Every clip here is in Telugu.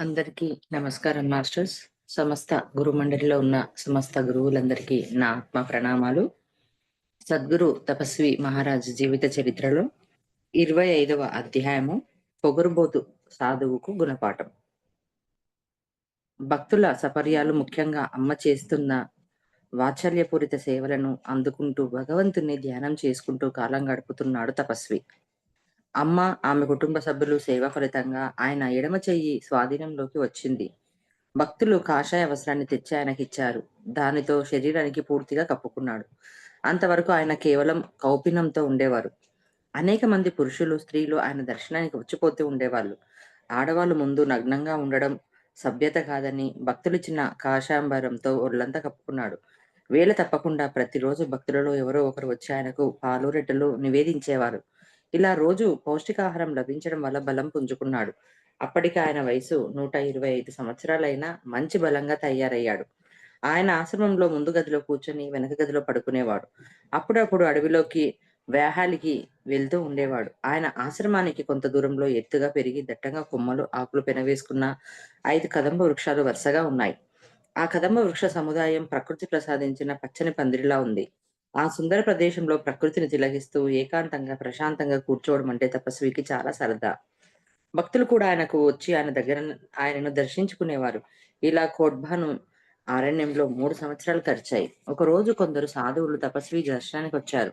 అందరికీ నమస్కారం మాస్టర్స్. సమస్త గురు మండలిలో ఉన్న సమస్త గురువులందరికీ నా ఆత్మ ప్రణామాలు. సద్గురు తపస్వి మహారాజ్ జీవిత చరిత్రలో ఇరవై ఐదవ అధ్యాయము పొగరుబోతు సాధువుకు గుణపాఠం. భక్తుల సపర్యాలు ముఖ్యంగా అమ్మ చేస్తున్న వాత్సల్యపూరిత సేవలను అందుకుంటూ భగవంతుని ధ్యానం చేసుకుంటూ కాలం గడుపుతున్నాడు తపస్వి. అమ్మ ఆమె కుటుంబ సభ్యులు సేవ ఫలితంగా ఆయన ఎడమ చెయ్యి స్వాధీనంలోకి వచ్చింది. భక్తులు కాషాయ వస్త్రాన్ని తెచ్చి ఆయనకి ఇచ్చారు దానితో శరీరానికి పూర్తిగా కప్పుకున్నాడు. అంతవరకు ఆయన కేవలం కౌపినంతో ఉండేవారు. అనేక మంది పురుషులు స్త్రీలు ఆయన దర్శనానికి వచ్చిపోతూ ఉండేవాళ్ళు. ఆడవాళ్ళు ముందు నగ్నంగా ఉండడం సభ్యత కాదని భక్తులిచ్చిన కాషాంబరంతో ఒళ్ళంతా కప్పుకున్నాడు. వేళ తప్పకుండా ప్రతిరోజు భక్తులలో ఎవరో ఒకరు వచ్చి ఆయనకు పాలు రెట్టెలు నివేదించేవారు. ఇలా రోజు పౌష్టికాహారం లభించడం వల్ల బలం పుంజుకున్నాడు. అప్పటికి ఆయన వయసు నూట ఇరవై ఐదు సంవత్సరాలైనా మంచి బలంగా తయారయ్యాడు. ఆయన ఆశ్రమంలో ముందు గదిలో కూర్చొని వెనక గదిలో పడుకునేవాడు. అప్పుడప్పుడు అడవిలోకి వేహాలికి వెళ్తూ ఉండేవాడు. ఆయన ఆశ్రమానికి కొంత దూరంలో ఎత్తుగా పెరిగి దట్టంగా కొమ్మలు ఆకులు పెనవేసుకున్న ఐదు కదంబ వృక్షాలు వరుసగా ఉన్నాయి. ఆ కదంబ వృక్ష సముదాయం ప్రకృతి ప్రసాదించిన పచ్చని పందిరిలా ఉంది. ఆ సుందర ప్రదేశంలో ప్రకృతిని తిలగిస్తూ ఏకాంతంగా ప్రశాంతంగా కూర్చోవడం అంటే తపస్వికి చాలా సరదా. భక్తులు కూడా ఆయనకు వచ్చి ఆయన దగ్గర ఆయనను దర్శించుకునేవారు. ఇలా కోడ్బాను అరణ్యంలో మూడు సంవత్సరాలు గడిచాయి. ఒక రోజు కొందరు సాధువులు తపస్వి దర్శనానికి వచ్చారు.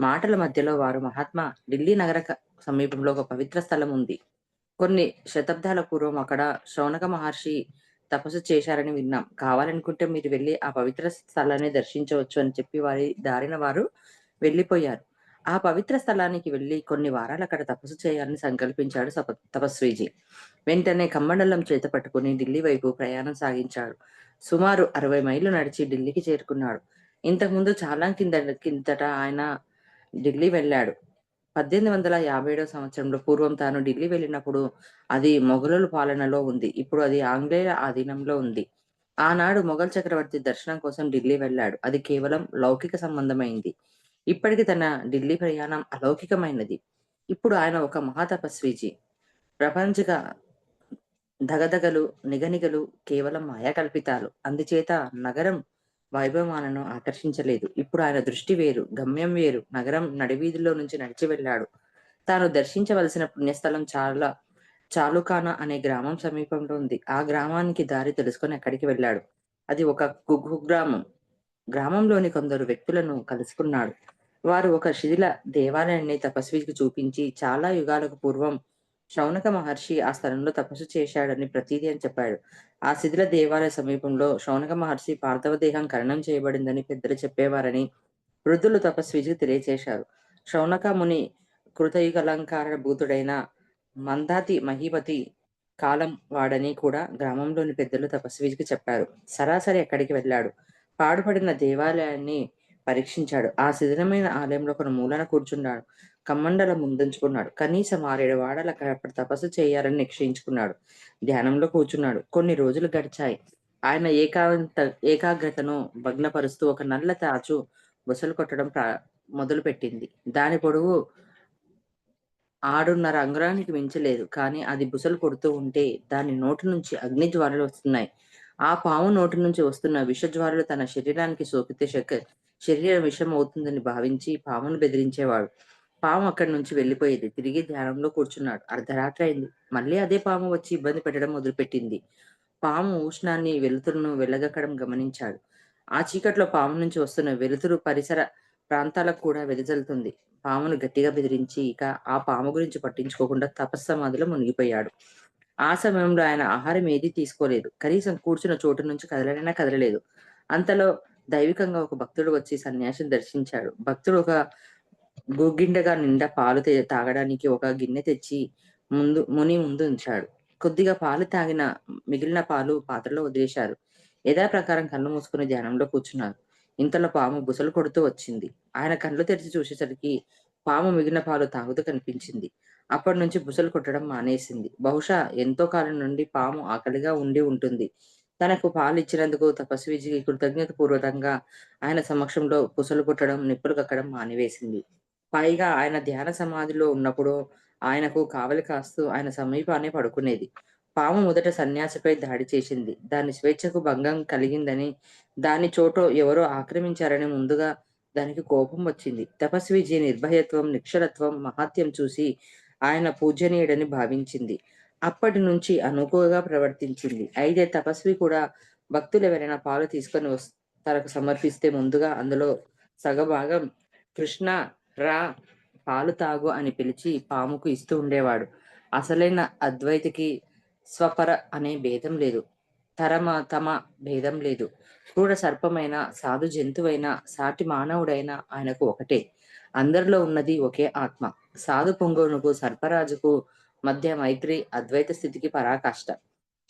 మాటల మధ్యలో వారు మహాత్మా ఢిల్లీ నగర సమీపంలో ఒక పవిత్ర స్థలం ఉంది. కొన్ని శతాబ్దాల పూర్వం అక్కడ శౌనక మహర్షి తపస్సు చేశారని విన్నాం. కావాలనుకుంటే మీరు వెళ్ళి ఆ పవిత్ర స్థలాన్ని దర్శించవచ్చు అని చెప్పి వారి దారిన వారు వెళ్ళిపోయారు. ఆ పవిత్ర స్థలానికి వెళ్ళి కొన్ని వారాలు అక్కడ తపస్సు చేయాలని సంకల్పించాడు తపస్వీజీ. వెంటనే కమ్మండలం చేత పట్టుకుని ఢిల్లీ వైపు ప్రయాణం సాగించాడు. సుమారు అరవై మైళ్ళు నడిచి ఢిల్లీకి చేరుకున్నాడు. ఇంతకుముందు చాలా కింద కిందట ఆయన ఢిల్లీ వెళ్ళాడు. పద్దెనిమిది వందల యాభై ఏడవ సంవత్సరంలో పూర్వం తాను ఢిల్లీ వెళ్ళినప్పుడు అది మొఘలుల పాలనలో ఉంది. ఇప్పుడు అది ఆంగ్లేయుల ఆధీనంలో ఉంది. ఆనాడు మొఘల్ చక్రవర్తి దర్శనం కోసం ఢిల్లీ వెళ్ళాడు. అది కేవలం లౌకిక సంబంధమైంది. ఇప్పటికి తన ఢిల్లీ ప్రయాణం అలౌకికమైనది. ఇప్పుడు ఆయన ఒక మహాతపస్వీజీ. ప్రపంచక దగదగలు నిగనిగలు కేవలం మాయా కల్పితాలు అందుచేత నగరం వైభవాలను ఆకర్షించలేదు. ఇప్పుడు ఆయన దృష్టి వేరు గమ్యం వేరు. నగరం నడివీధిలో నుంచి నడిచి వెళ్ళాడు. తాను దర్శించవలసిన పుణ్యస్థలం చాలా చాలుకాన అనే గ్రామం సమీపంలో ఉంది. ఆ గ్రామానికి దారి తెలుసుకొని అక్కడికి వెళ్ళాడు. అది ఒక కుగ్రామం గ్రామంలోని కొందరు వ్యక్తులను కలుసుకున్నాడు. వారు ఒక శిథిల దేవాలయాన్ని తపస్వికి చూపించి చాలా యుగాలకు పూర్వం శౌనక మహర్షి ఆ స్థలంలో తపస్సు చేశాడని ప్రతీది అని చెప్పాడు. ఆ శిథిల దేవాలయ సమీపంలో శౌనక మహర్షి పార్థవ దేహం కరణం చేయబడిందని పెద్దలు చెప్పేవారని వృద్ధులు తపస్వికి తెలియచేశారు శౌనక ముని కృతయుగలంకార భూతుడైన మందాతి మహిపతి కాలం వాడని కూడా గ్రామంలోని పెద్దలు తపస్వికి చెప్పారు. సరాసరి అక్కడికి వెళ్ళాడు. పాడుపడిన దేవాలయాన్ని పరీక్షించాడు. ఆ శిథిలమైన ఆలయంలో ఒక మూలన కూర్చున్నాడు. కమ్మండల ముందుంచుకున్నాడు. కనీసం ఆరేడు వాడల అక్కడ తపస్సు చేయాలని నిశ్చయించుకున్నాడు. ధ్యానంలో కూర్చున్నాడు. కొన్ని రోజులు గడిచాయి. ఆయన ఏకాంత ఏకాగ్రతను భగ్నపరుస్తూ ఒక నల్ల తాచు బుసలు కొట్టడం ప్రా మొదలు పెట్టింది దాని పొడవు ఆడున్నర అంగరానికి మించలేదు కానీ అది బుసలు కొడుతూ ఉంటే దాని నోటి నుంచి అగ్ని జ్వాలలు వస్తున్నాయి. ఆ పాము నోటి నుంచి వస్తున్న విష జ్వాలలు తన శరీరానికి సోకితే శక శరీరం విషం అవుతుందని భావించి పామును బెదిరించేవాడు. పాము అక్కడి నుంచి వెళ్ళిపోయేది. తిరిగి ధ్యానంలో కూర్చున్నాడు. అర్ధరాత్రి అయింది. మళ్ళీ అదే పాము వచ్చి ఇబ్బంది పెట్టడం మొదలుపెట్టింది. పాము ఉష్ణాన్ని వెలుతురును వెళ్ళగక్కడం గమనించాడు. ఆ చీకట్లో పాము నుంచి వస్తున్న వెలుతురు పరిసర ప్రాంతాలకు కూడా వెదజల్లుతుంది. పామును గట్టిగా బెదిరించి ఇక ఆ పాము గురించి పట్టించుకోకుండా తపస్సమాధిలో మునిగిపోయాడు. ఆ సమయంలో ఆయన ఆహారం ఏదీ తీసుకోలేదు. కనీసం కూర్చున్న చోటు నుంచి కదలనైనా కదలలేదు. అంతలో దైవికంగా ఒక భక్తుడు వచ్చి సన్యాసిని దర్శించాడు. భక్తుడు ఒక గోగిండగా నిండా పాలు తాగడానికి ఒక గిన్నె తెచ్చి ముందు ముని ముందు ఉంచాడు. కొద్దిగా పాలు తాగిన మిగిలిన పాలు పాత్రలో వదిలేశారు. యథా ప్రకారం కళ్ళు మూసుకుని ధ్యానంలో కూర్చున్నారు. ఇంతలో పాము బుసలు కొడుతూ వచ్చింది. ఆయన కళ్ళు తెరిచి చూసేసరికి పాము మిగిలిన పాలు తాగుతూ కనిపించింది. అప్పటి నుంచి బుసలు కొట్టడం మానేసింది. బహుశా ఎంతో కాలం నుండి పాము ఆకలిగా ఉండి ఉంటుంది. తనకు పాలు ఇచ్చినందుకు తపస్విజీ కృతజ్ఞత పూర్వకంగా ఆయన సమక్షంలో బుసలు కొట్టడం నిప్పులు కక్కడం మానివేసింది. పైగా ఆయన ధ్యాన సమాధిలో ఉన్నప్పుడు ఆయనకు కావలి కాస్తూ ఆయన సమీపానే పడుకునేది. పాము మొదట సన్యాసిపై దాడి చేసింది. దాని స్వేచ్ఛకు భంగం కలిగిందని దాని చోటు ఎవరో ఆక్రమించారని ముందుగా దానికి కోపం వచ్చింది. తపస్విజీ నిర్భయత్వం నిక్షరత్వం మహాత్యం చూసి ఆయన పూజనీయుడని భావించింది. అప్పటి నుంచి అనుకువగా ప్రవర్తించింది. అయితే తపస్వి కూడా భక్తులు ఎవరైనా పాలు తీసుకొని వస్ తనకు సమర్పిస్తే ముందుగా అందులో సగభాగం కృష్ణ రా పాలు తాగు అని పిలిచి పాముకు ఇస్తూ ఉండేవాడు. అసలైన అద్వైతికి స్వపర అనే భేదం లేదు. తరమ తమ భేదం లేదు. క్రూర సర్పమైన సాధు జంతువైన సాటి మానవుడైన ఆయనకు ఒకటే. అందరిలో ఉన్నది ఒకే ఆత్మ. సాధు పొంగోనుకు సర్పరాజుకు మధ్య మైత్రి అద్వైత స్థితికి పరాకాష్ట.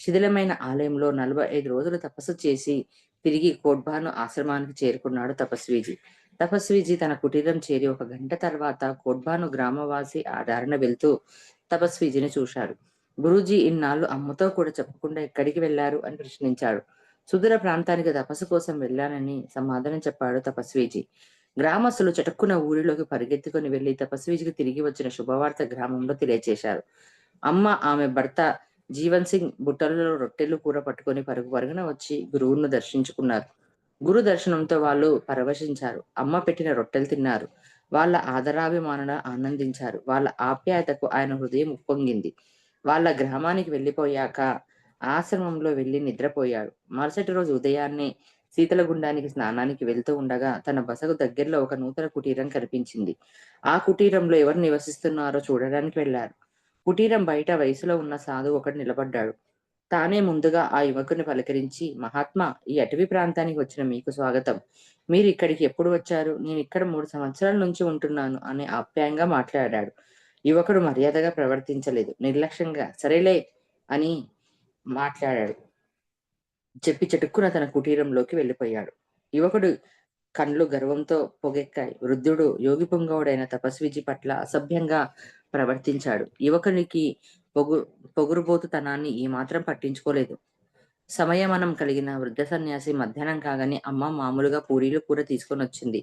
శిథిలమైన ఆలయంలో నలభై ఐదు రోజులు తపస్సు చేసి తిరిగి కోడ్బాను ఆశ్రమానికి చేరుకున్నాడు తపస్వీజీ. తపస్వీజీ తన కుటీరం చేరి ఒక గంట తర్వాత కోడ్బాను గ్రామవాసి ఆ దారిన వెళ్తూ తపస్వీజీని చూశాడు. గురూజీ ఇన్నాళ్ళు అమ్మతో కూడా చెప్పకుండా ఎక్కడికి వెళ్ళారు అని ప్రశ్నించాడు. సుదూర ప్రాంతానికి తపస్సు కోసం వెళ్ళానని సమాధానం చెప్పాడు తపస్వీజీ. గ్రామస్తులు చటుక్కున ఊరిలోకి పరిగెత్తుకుని వెళ్ళి తపస్వీజికి తిరిగి వచ్చిన శుభవార్త గ్రామంలో తెలియచేశారు. అమ్మ ఆమె భర్త జీవన్ సింగ్ బుట్టలలో రొట్టెలు కూర పట్టుకొని పరుగు పరుగున వచ్చి గురువును దర్శించుకున్నారు. గురు దర్శనంతో వాళ్ళు పరవశించారు. అమ్మ పెట్టిన రొట్టెలు తిన్నారు. వాళ్ళ ఆదరాభిమానుల ఆనందించారు. వాళ్ళ ఆప్యాయతకు ఆయన హృదయం ఉప్పొంగింది. వాళ్ళ గ్రామానికి వెళ్ళిపోయాక ఆశ్రమంలో వెళ్ళి నిద్రపోయాడు. మరుసటి రోజు ఉదయాన్నే శీతల గుండానికి స్నానానికి వెళ్తూ ఉండగా తన బసకు దగ్గరలో ఒక నూతన కుటీరం కనిపించింది. ఆ కుటీరంలో ఎవరు నివసిస్తున్నారో చూడడానికి వెళ్ళారు కుటీరం బయట వయసులో ఉన్న సాధువు ఒకడు నిలబడ్డాడు. తానే ముందుగా ఆ యువకుని పలకరించి మహాత్మా ఈ అటవీ ప్రాంతానికి వచ్చిన మీకు స్వాగతం. మీరు ఇక్కడికి ఎప్పుడు వచ్చారు? నేను ఇక్కడ మూడు సంవత్సరాల నుంచి ఉంటున్నాను అని ఆప్యాయంగా మాట్లాడాడు. యువకుడు మర్యాదగా ప్రవర్తించలేదు. నిర్లక్ష్యంగా సరేలే అని మాట్లాడాడు. చెప్పి చెటుక్కున తన కుటీరంలోకి వెళ్ళిపోయాడు. యువకుడు కండ్లు గర్వంతో పొగెక్కాయి. వృద్ధుడు యోగి పొంగవుడైన తపస్విజి పట్ల అసభ్యంగా ప్రవర్తించాడు. యువకునికి పొగు పొగురుబోతుతనాన్ని ఏమాత్రం పట్టించుకోలేదు. సమయమనం కలిగిన వృద్ధ సన్యాసి మధ్యాహ్నం కాగానే అమ్మ మామూలుగా పూరీలు కూర తీసుకొని వచ్చింది.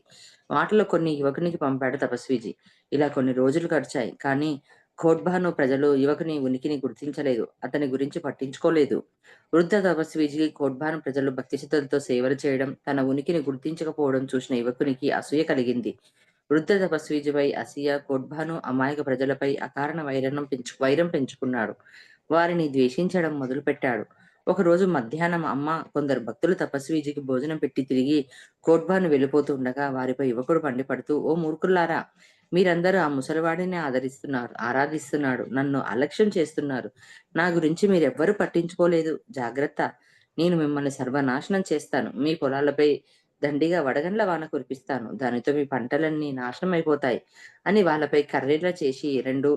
వాటిలో కొన్ని యువకునికి పంపాడు తపస్విజీ. ఇలా కొన్ని రోజులు గడిచాయి. కానీ ఖోడ్బాను ప్రజలు యువకుని ఉనికిని గుర్తించలేదు. అతని గురించి పట్టించుకోలేదు. వృద్ధ తపస్విజీ కోడ్బాను ప్రజలు భక్తి శ్రద్ధలతో సేవలు చేయడం తన ఉనికిని గుర్తించకపోవడం చూసిన యువకునికి అసూయ కలిగింది. వృద్ధ తపస్వీజుపై అసియా కోడ్బాను అమాయక ప్రజలపై అకారణ వైరం పెంచు వైరం పెంచుకున్నాడు. వారిని ద్వేషించడం మొదలుపెట్టాడు. ఒకరోజు మధ్యాహ్నం అమ్మ కొందరు భక్తులు తపస్వీజికి భోజనం పెట్టి తిరిగి కోట్బాను వెళ్ళిపోతుండగా వారిపై యువకుడు పండిపడుతూ ఓ మూర్ఖుల్లారా మీరందరూ ఆ ముసలివాడిని ఆదరిస్తున్నారు ఆరాధిస్తున్నాడు నన్ను అలక్ష్యం చేస్తున్నారు. నా గురించి మీరెవ్వరూ పట్టించుకోలేదు. జాగ్రత్త నేను మిమ్మల్ని సర్వనాశనం చేస్తాను. మీ పొలాలపై దండిగా వడగండ్ల వాన కురిపిస్తాను. దానితో మీ పంటలన్నీ నాశనం అయిపోతాయి అని వాళ్ళపై కర్రీలా చేసి రెండు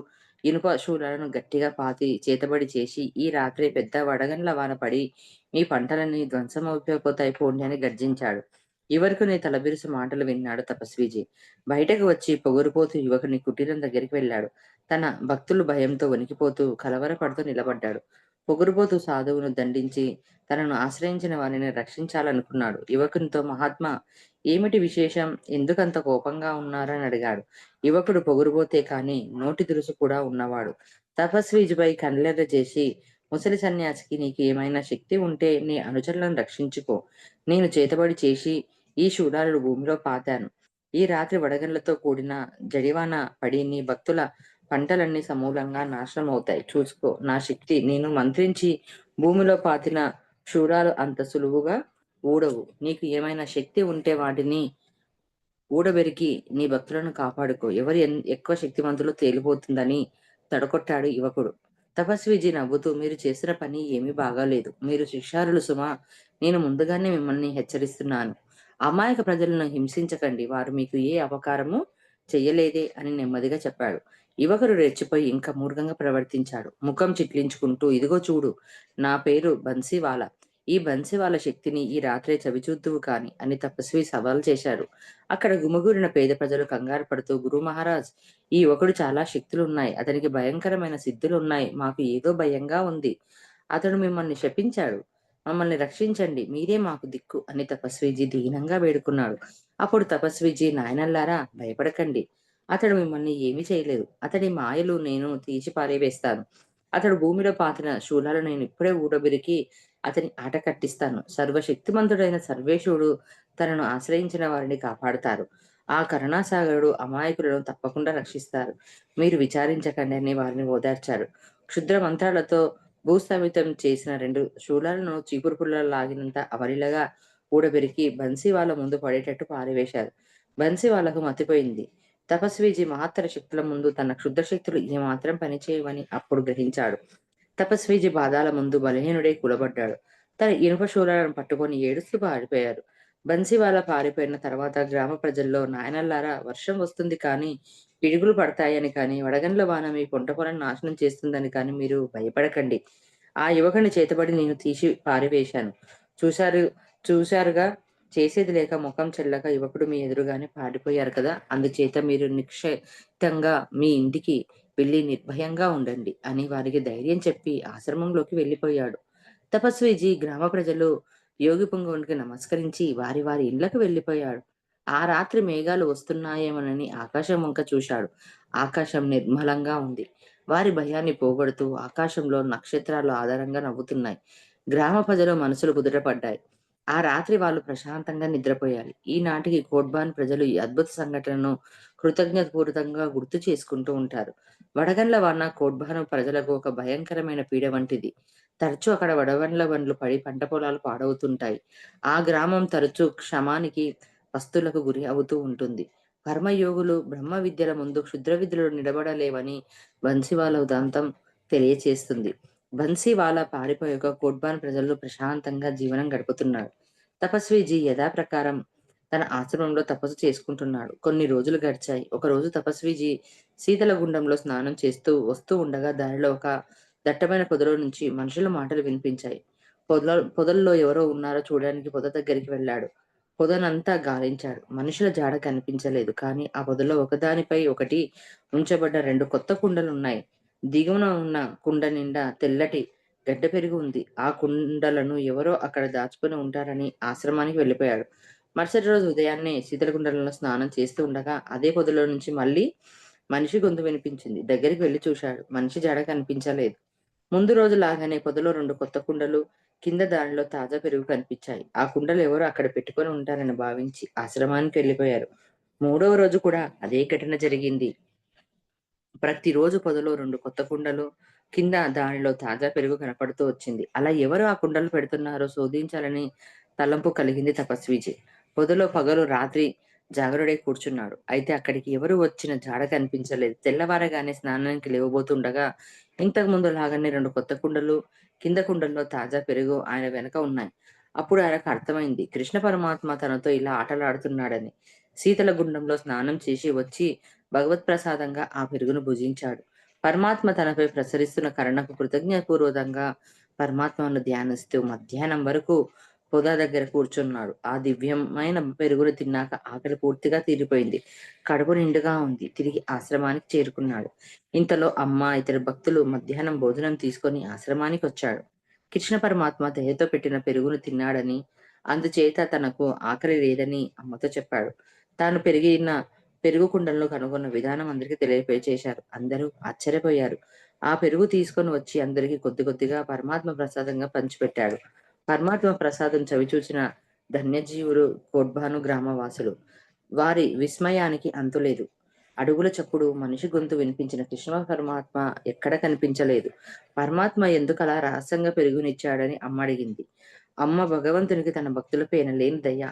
ఇనుప శూలను గట్టిగా పాతి చేతబడి చేసి ఈ రాత్రి పెద్ద వడగండ్ల వాన పడి మీ పంటలన్నీ ధ్వంసం అయిపోతాయి పోండి అని గర్జించాడు. నీ తలబిరుసు మాటలు విన్నాడు తపస్వీజీ. బయటకు వచ్చి పొగురుపోతూ యువకుని కుటీరం దగ్గరికి వెళ్ళాడు. తన భక్తులు భయంతో వణికిపోతూ కలవరపడుతూ నిలబడ్డాడు. పొగురుపోతూ సాధువును దండించి తనను ఆశ్రయించిన వారిని రక్షించాలనుకున్నాడు. యువకునితో మహాత్మా ఏమిటి విశేషం? ఎందుకంత కోపంగా ఉన్నారని అడిగాడు. యువకుడు పొగురుబోతే కాని నోటి దురుసు కూడా ఉన్నవాడు. తపస్వీజుపై కండ్లెర్ర చేసి ముసలి సన్యాసికి నీకు ఏమైనా శక్తి ఉంటే నీ అనుచరులను రక్షించుకో. నేను చేతబడి చేసి ఈ శూలాలు భూమిలో పాతాను. ఈ రాత్రి వడగండ్లతో కూడిన జడివాన పడి నీ భక్తుల పంటలన్నీ సమూలంగా నాశనం అవుతాయి. చూసుకో నా శక్తి. నేను మంత్రించి భూమిలో పాతిన క్షూరాలు అంత సులువుగా ఊడవు. నీకు ఏమైనా శక్తి ఉంటే వాటిని ఊడబెరికి నీ భక్తులను కాపాడుకో. ఎవరు ఎన్- ఎక్కువ శక్తివంతులు తేలిపోతుందని తడకొట్టాడు యువకుడు. తపస్విజీ నవ్వుతూ మీరు చేసిన పని ఏమీ బాగాలేదు. మీరు శిక్షారులు సుమా. నేను ముందుగానే మిమ్మల్ని హెచ్చరిస్తున్నాను. అమాయక ప్రజలను హింసించకండి. వారు మీకు ఏ అపకారము చెయ్యలేదే అని నెమ్మదిగా చెప్పాడు. యువకుడు రెచ్చిపోయి ఇంకా మూర్ఖంగా ప్రవర్తించాడు. ముఖం చిట్లించుకుంటూ ఇదిగో చూడు నా పేరు బన్సీవాలా. ఈ బన్సీవాల శక్తిని ఈ రాత్రే చవిచూద్దువు కాని అని తపస్వి సవాల్ చేశాడు. అక్కడ గుమగూరిన పేద ప్రజలు కంగారు పడుతూ గురు మహారాజ్ ఈ యువకుడు చాలా శక్తులు ఉన్నాయి అతనికి భయంకరమైన సిద్ధులు ఉన్నాయి మాకు ఏదో భయంగా ఉంది. అతడు మిమ్మల్ని శపించాడు. మమ్మల్ని రక్షించండి. మీరే మాకు దిక్కు అని తపస్విజీ దీనంగా వేడుకున్నాడు. అప్పుడు తపస్విజీ నాయనల్లారా భయపడకండి. అతడు మిమ్మల్ని ఏమీ చేయలేదు. అతడి మాయలు నేను తీసి పారేవేస్తాను. అతడు భూమిలో పాతిన శూలాలు నేను ఇప్పుడే ఊడబెరికి అతని ఆట కట్టిస్తాను. సర్వశక్తిమంతుడైన సర్వేశుడు తనను ఆశ్రయించిన వారిని కాపాడుతారు. ఆ కరుణాసాగరుడు అమాయకులను తప్పకుండా రక్షిస్తారు. మీరు విచారించకండి అని వారిని ఓదార్చారు. క్షుద్ర మంత్రాలతో భూస్థాపితం చేసిన రెండు శూలాలను చీపురు పుల్లలు లాగినంత అవలిలగా ఊడబెరికి బన్సీ వాళ్ళ ముందు పడేటట్టు పారివేశారు. బన్సీ వాళ్ళకు మతిపోయింది. తపస్విజి మహత్తర శక్తుల ముందు తన క్షుద్ర శక్తులు ఏమాత్రం పనిచేయవని అప్పుడు గ్రహించాడు. తపస్విజి బాధాల ముందు బలహీనుడై కూలబడ్డాడు. తన ఇనుప శూలాలను పట్టుకొని ఏడుస్తూ పారిపోయారు. బన్సీవాల పారిపోయిన తర్వాత గ్రామ ప్రజల్లో నాయనల్లారా వర్షం వస్తుంది కానీ పిడుగులు పడతాయని కానీ వడగండ్ల వాన మీ పొంట పొలం నాశనం చేస్తుందని కానీ మీరు భయపడకండి. ఆ యువకుని చేతబడి నేను తీసి పారివేశాను. చూశారు చూశారుగా చేసేది లేక ముఖం చెల్లక యువకుడు మీ ఎదురుగానే పాడిపోయారు కదా. అందుచేత మీరు నిక్షితంగా మీ ఇంటికి వెళ్ళి నిర్భయంగా ఉండండి అని వారికి ధైర్యం చెప్పి ఆశ్రమంలోకి వెళ్ళిపోయాడు. తపస్విజీ గ్రామ ప్రజలు యోగి పుంగవునికి నమస్కరించి వారి వారి ఇళ్ళకు వెళ్ళిపోయాడు ఆ రాత్రి మేఘాలు వస్తున్నాయేమోనని ఆకాశం వంక చూశాడు. ఆకాశం నిర్మలంగా ఉంది. వారి భయాన్ని పోగొడుతూ ఆకాశంలో నక్షత్రాలు ఆధారంగా నవ్వుతున్నాయి. గ్రామ ప్రజలు మనసులు కుదుటపడ్డాయి. ఆ రాత్రి వాళ్ళు ప్రశాంతంగా నిద్రపోయారు ఈనాటికి కోడ్బాన్ ప్రజలు ఈ అద్భుత సంఘటనను కృతజ్ఞతపూర్వకంగా గుర్తు చేసుకుంటూ ఉంటారు. వడగండ్ల వాన కోట్బాను ప్రజలకు ఒక భయంకరమైన పీడ వంటిది. తరచూ అక్కడ వడగండ్ల బండ్లు పడి పంట పొలాలు పాడవుతుంటాయి. ఆ గ్రామం తరచూ క్షమానికి వస్తులకు గురి అవుతూ ఉంటుంది. కర్మయోగులు బ్రహ్మ విద్యల ముందు క్షుద్ర విద్యలు నిలబడలేవని బన్సివాల ఉదాంతం తెలియచేస్తుంది. బన్సీవాలా పారిపోయాక కోడ్బాన్ ప్రజలు ప్రశాంతంగా జీవనం గడుపుతున్నాడు. తపస్వీజీ యథాప్రకారం తన ఆశ్రమంలో తపస్సు చేసుకుంటున్నాడు. కొన్ని రోజులు గడిచాయి. ఒక రోజు తపస్వీజీ శీతల గుండంలో స్నానం చేస్తూ వస్తూ ఉండగా దారిలో ఒక దట్టమైన పొదలో నుంచి మనుషుల మాటలు వినిపించాయి. పొద పొదల్లో ఎవరో ఉన్నారో చూడడానికి పొద దగ్గరికి వెళ్ళాడు. పొదనంతా గాలించాడు. మనుషుల జాడ కనిపించలేదు. కానీ ఆ పొదలో ఒకదానిపై ఒకటి ఉంచబడ్డ రెండు కొత్త కుండలు ఉన్నాయి దిగువన ఉన్న కుండ నిండా తెల్లటి గడ్డ పెరుగు ఉంది. ఆ కుండలను ఎవరో అక్కడ దాచుకుని ఉంటారని ఆశ్రమానికి వెళ్ళిపోయాడు మరుసటి రోజు ఉదయాన్నే శీతలకుండలలో స్నానం చేస్తూ ఉండగా అదే పొదలో నుంచి మళ్ళీ మనిషి గొంతు వినిపించింది. దగ్గరికి వెళ్ళి చూశాడు. మనిషి జాడ కనిపించలేదు. ముందు రోజు లాగానే పొదలో రెండు కొత్త కుండలు కింద దానిలో తాజా పెరుగు కనిపించాయి. ఆ కుండలు ఎవరో అక్కడ పెట్టుకొని ఉంటారని భావించి ఆశ్రమానికి వెళ్ళిపోయారు. మూడవ రోజు కూడా అదే ఘటన జరిగింది. ప్రతిరోజు పొదలో రెండు కొత్త కుండలు కింద దానిలో తాజా పెరుగు కనపడుతూ వచ్చింది. అలా ఎవరు ఆ కుండలు పెడుతున్నారో శోధించాలని తలంపు కలిగింది తపస్విజీ. పొదలో పగలు రాత్రి జాగరుడై కూర్చున్నాడు. అయితే అక్కడికి ఎవరు వచ్చిన జాడ కనిపించలేదు. తెల్లవారగానే స్నానానికి లేవబోతుండగా ఇంతకు ముందు లాగానే రెండు కొత్త కుండలు కింద కుండల్లో తాజా పెరుగు ఆయన వెనక ఉన్నాయి. అప్పుడు ఆయనకు అర్థమైంది కృష్ణ పరమాత్మ తనతో ఇలా ఆటలాడుతున్నాడని. శీతల గుండంలో స్నానం చేసి వచ్చి భగవత్ ప్రసాదంగా ఆ పెరుగును భుజించాడు. పరమాత్మ తనపై ప్రసరిస్తున్న కరుణకు కృతజ్ఞపూర్వకంగా పరమాత్మను ధ్యానిస్తూ మధ్యాహ్నం వరకు పొదా దగ్గర కూర్చున్నాడు. ఆ దివ్యమైన పెరుగును తిన్నాక ఆకలి పూర్తిగా తీరిపోయింది. కడుపు నిండుగా ఉంది. తిరిగి ఆశ్రమానికి చేరుకున్నాడు. ఇంతలో అమ్మ ఇతర భక్తులు మధ్యాహ్నం భోజనం తీసుకొని ఆశ్రమానికి వచ్చాడు కృష్ణ పరమాత్మ దయతో పెట్టిన పెరుగును తిన్నాడని అందుచేత తనకు ఆకలి లేదని అమ్మతో చెప్పాడు. తాను పెరిగిన పెరుగు కుండంలో కనుగొన్న విధానం అందరికీ తెలియచేశారు అందరూ ఆశ్చర్యపోయారు. ఆ పెరుగు తీసుకొని వచ్చి అందరికీ కొద్ది కొద్దిగా పరమాత్మ ప్రసాదంగా పంచిపెట్టాడు. పరమాత్మ ప్రసాదం చవి చూసిన ధన్యజీవులు కోడ్భాను గ్రామవాసులు. వారి విస్మయానికి అంతులేదు అడుగుల చప్పుడు మనిషి గొంతు వినిపించిన కృష్ణ పరమాత్మ ఎక్కడ కనిపించలేదు. పరమాత్మ ఎందుకు అలా రహస్యంగా పెరుగునిచ్చాడని అమ్మ అడిగింది. అమ్మ భగవంతునికి తన భక్తులపై లేని దయ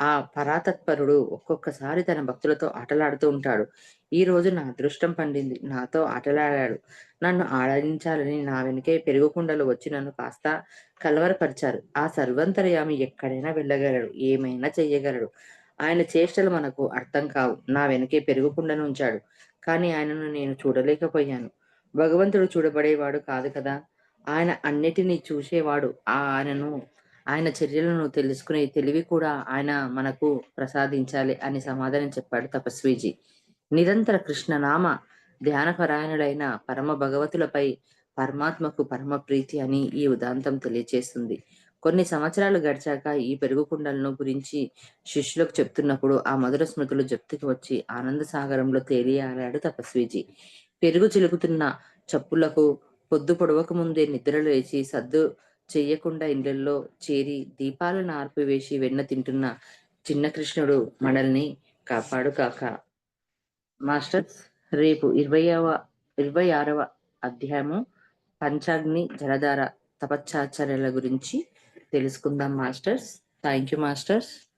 ఆ పరాతత్పరుడు ఒక్కొక్కసారి తన భక్తులతో ఆటలాడుతూ ఉంటాడు. ఈ రోజు నా అదృష్టం పండింది. నాతో ఆటలాడాడు. నన్ను ఆడించాలని నా వెనుకే పెరుగుకుండలు వచ్చి నన్ను కాస్త కలవరపరిచారు. ఆ సర్వంతర్యామి ఎక్కడైనా వెళ్ళగలడు. ఏమైనా చెయ్యగలడు. ఆయన చేష్టలు మనకు అర్థం కావు. నా వెనకే పెరుగుకుండను ఉంచాడు. కానీ ఆయనను నేను చూడలేకపోయాను. భగవంతుడు చూడబడేవాడు కాదు కదా. ఆయన అన్నిటినీ చూసేవాడు. ఆ ఆయనను ఆయన చర్యలను తెలుసుకునే తెలివి కూడా ఆయన మనకు ప్రసాదించాలి అని సమాధానం చెప్పాడు తపస్వీజీ. నిరంతర కృష్ణనామ ధ్యానపరాయణుడైన పరమ భగవతులపై పరమాత్మకు పరమ ప్రీతి అని ఈ ఉదాంతం తెలియచేస్తుంది. కొన్ని సంవత్సరాలు గడిచాక ఈ పెరుగు కుండలను గురించి శిష్యులకు చెప్తున్నప్పుడు ఆ మధుర స్మృతులు జప్తికి వచ్చి ఆనంద సాగరంలో తేలియాడాడు తపస్వీజీ. పెరుగు చిలుకుతున్న చప్పులకు పొద్దు పొడవక ముందే నిద్ర లేచి సద్దు చెయ్యకుండా ఇళ్ళల్లో చేరి దీపాలను ఆర్పివేసి వెన్న తింటున్న చిన్న కృష్ణుడు మనల్ని కాపాడు కాక. మాస్టర్స్ రేపు ఇరవైవ ఇరవై ఆరవ అధ్యాయము పంచాగ్ని జలధార తపశ్చాచర్యల గురించి తెలుసుకుందాం మాస్టర్స్. Thank you masters.